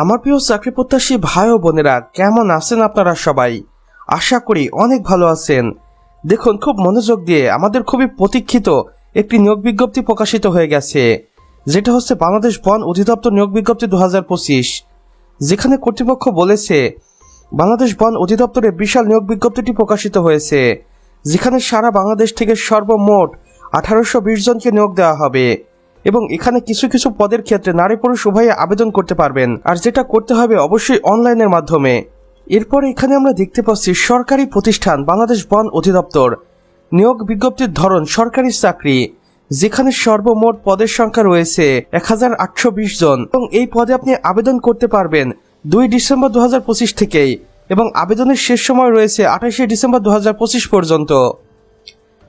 আমার প্রিয় চাকরি প্রত্যাশী ভাই ও বোনেরা, কেমন আছেন আপনারা সবাই? আশা করি অনেক ভালো আছেন। দেখুন, খুব মনোযোগ দিয়ে আমাদের খুবই প্রতীক্ষিত একটি নিয়োগ বিজ্ঞপ্তি প্রকাশিত হয়ে গেছে, যেটা হচ্ছে বাংলাদেশ বন অধিদপ্তর নিয়োগ বিজ্ঞপ্তি দু হাজার পঁচিশ, যেখানে কর্তৃপক্ষ বলেছে, বাংলাদেশ বন অধিদপ্তরে বিশাল নিয়োগ বিজ্ঞপ্তিটি প্রকাশিত হয়েছে, যেখানে সারা বাংলাদেশ থেকে সর্বমোট আঠারোশো বিশ জনকে নিয়োগ দেওয়া হবে। এবং এখানে কিছু কিছু পদের ক্ষেত্রে নারী পুরুষ উভয়ে আবেদন করতে পারবেন। আর যেটা করতে হবে অবশ্যই অনলাইনের মাধ্যমে। এরপর এখানে আমরা দেখতে পাচ্ছি সরকারি প্রতিষ্ঠান বাংলাদেশ বন অধিদপ্তর। নিয়োগ বিজ্ঞপ্তির ধরন সরকারি চাকরি, যেখানে সর্বমোট পদের সংখ্যা রয়েছে এক হাজার আটশো বিশ জন। এবং এই পদে আপনি আবেদন করতে পারবেন দুই ডিসেম্বর দু হাজার পঁচিশ থেকেই। এবং আবেদনের শেষ সময় রয়েছে আঠাশে ডিসেম্বর দু হাজার পঁচিশ পর্যন্ত।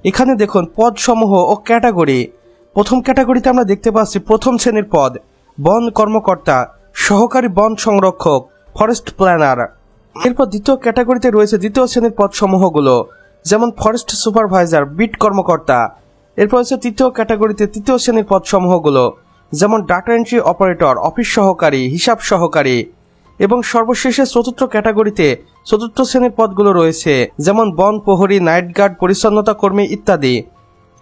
এখানে দেখুন পদ সমূহ ও ক্যাটাগরি। প্রথম ক্যাটাগরিতে আমরা দেখতে পাচ্ছি প্রথম শ্রেণির পদ, বন কর্মকর্তা, সহকারী বন সংরক্ষক ফরেস্ট প্ল্যানার এরপর দ্বিতীয় ক্যাটাগরিতে রয়েছে দ্বিতীয় শ্রেণির পদ সমূহগুলো যেমন ফরেস্ট সুপারভাইজার বিট কর্মকর্তা। এরপর হচ্ছে তৃতীয় ক্যাটাগরিতে তৃতীয় শ্রেণির পদ সমূহগুলো যেমন ডাটা এন্ট্রি অপারেটর অফিস সহকারী, হিসাব সহকারী। এবং সর্বশেষে চতুর্থ ক্যাটাগরিতে চতুর্থ শ্রেণির পদগুলো রয়েছে, যেমন বন প্রহরী নাইট গার্ড পরিচ্ছন্নতা কর্মী ইত্যাদি।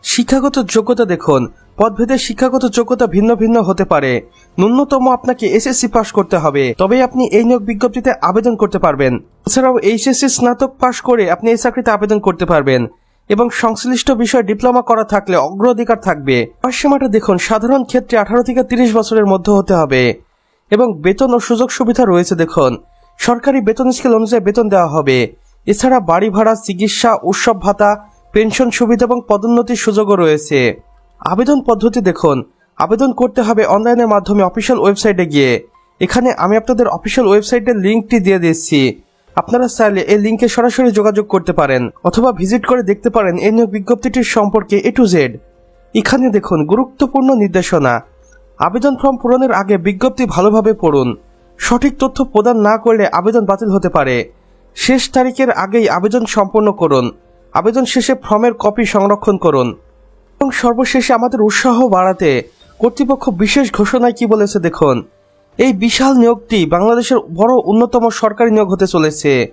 শিক্ষাগত যোগ্যতা দেখুন। পদভেদে শিক্ষাগত যোগ্যতা ভিন্ন ভিন্ন হতে পারে। ন্যূনতম আপনাকে এসএসসি পাস করতে হবে। তবেই আপনি এই নিয়োগ বিজ্ঞপ্তিতে আবেদন করতে পারবেন। এছাড়াও এইচএসসি স্নাতক পাস করে আপনি এই চাকরিতে আবেদন করতে পারবেন। এবং সংশ্লিষ্ট বিষয়ে ডিপ্লোমা করা থাকলে অগ্রাধিকার থাকবে। সীমাটা দেখুন, সাধারণ ক্ষেত্রে আঠারো থেকে তিরিশ বছরের মধ্যে হতে হবে। এবং বেতন ও সুযোগ সুবিধা রয়েছে দেখুন। সরকারি বেতন স্কেল অনুযায়ী বেতন দেওয়া হবে। এছাড়া বাড়ি ভাড়া, চিকিৎসা, উৎসব ভাতা পেনশন সুবিধা এবং পদোন্নতির সুযোগও রয়েছে। আবেদন পদ্ধতি দেখুন। আবেদন করতে হবে অনলাইনের মাধ্যমে অফিসিয়াল ওয়েবসাইটে গিয়ে। এখানে আমি আপনাদের অফিসিয়াল ওয়েবসাইটের লিঙ্কটি দিয়ে দিচ্ছি। আপনারা চাইলে এই লিঙ্কে সরাসরি যোগাযোগ করতে পারেন অথবা ভিজিট করে দেখতে পারেন এই নিয়োগ বিজ্ঞপ্তিটির সম্পর্কে এ টু জেড এখানে দেখুন, গুরুত্বপূর্ণ নির্দেশনা। আবেদন ফর্ম পূরণের আগে বিজ্ঞপ্তি ভালোভাবে পড়ুন। সঠিক তথ্য প্রদান না করলে আবেদন বাতিল হতে পারে। শেষ তারিখের আগেই আবেদন সম্পন্ন করুন। আবেদন শেষে ফর্মের কপি সংরক্ষণ করুন। এবং সর্বশেষে আমাদের উৎসাহ বাড়াতে কর্তৃপক্ষ বিশেষ ঘোষণায় কি বলেছে দেখুন। এই বিশাল নিয়োগটি বাংলাদেশের বড় অন্যতম সরকারি নিয়োগ হতে চলেছে।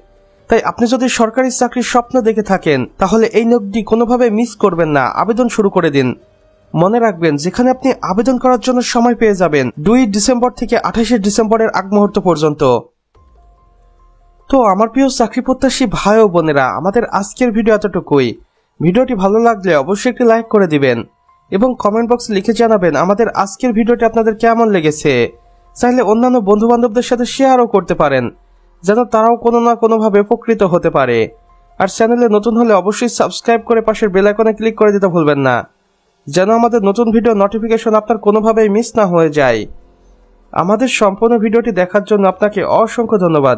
তাই আপনি যদি সরকারি চাকরির স্বপ্ন দেখে থাকেন, তাহলে এই নিয়োগটি কোনোভাবে মিস করবেন না। আবেদন শুরু করে দিন। মনে রাখবেন, যেখানে আপনি আবেদন করার জন্য সময় পেয়ে যাবেন দুই ডিসেম্বর থেকে আঠাশে ডিসেম্বরের আগ মুহূর্ত পর্যন্ত। তো আমার প্রিয় চাকরি প্রত্যাশী ভাই ও বোনেরা, আমাদের আজকের ভিডিও এতটুকুই। ভিডিওটি ভালো লাগলে অবশ্যই একটি লাইক করে দিবেন এবং কমেন্ট বক্সে লিখে জানাবেন আমাদের আজকের ভিডিওটি আপনাদের কেমন লেগেছে। চাইলে অন্যান্য বন্ধু বান্ধবদের সাথে শেয়ারও করতে পারেন যেন তারাও কোনো না কোনোভাবে উপকৃত হতে পারে। আর চ্যানেলে নতুন হলে অবশ্যই সাবস্ক্রাইব করে পাশের বেল আইকনে ক্লিক করে দিতে ভুলবেন না, যেন আমাদের নতুন ভিডিও নোটিফিকেশন আপনার কোনোভাবেই মিস না হয়ে যায়। আমাদের সম্পূর্ণ ভিডিওটি দেখার জন্য আপনাকে অসংখ্য ধন্যবাদ।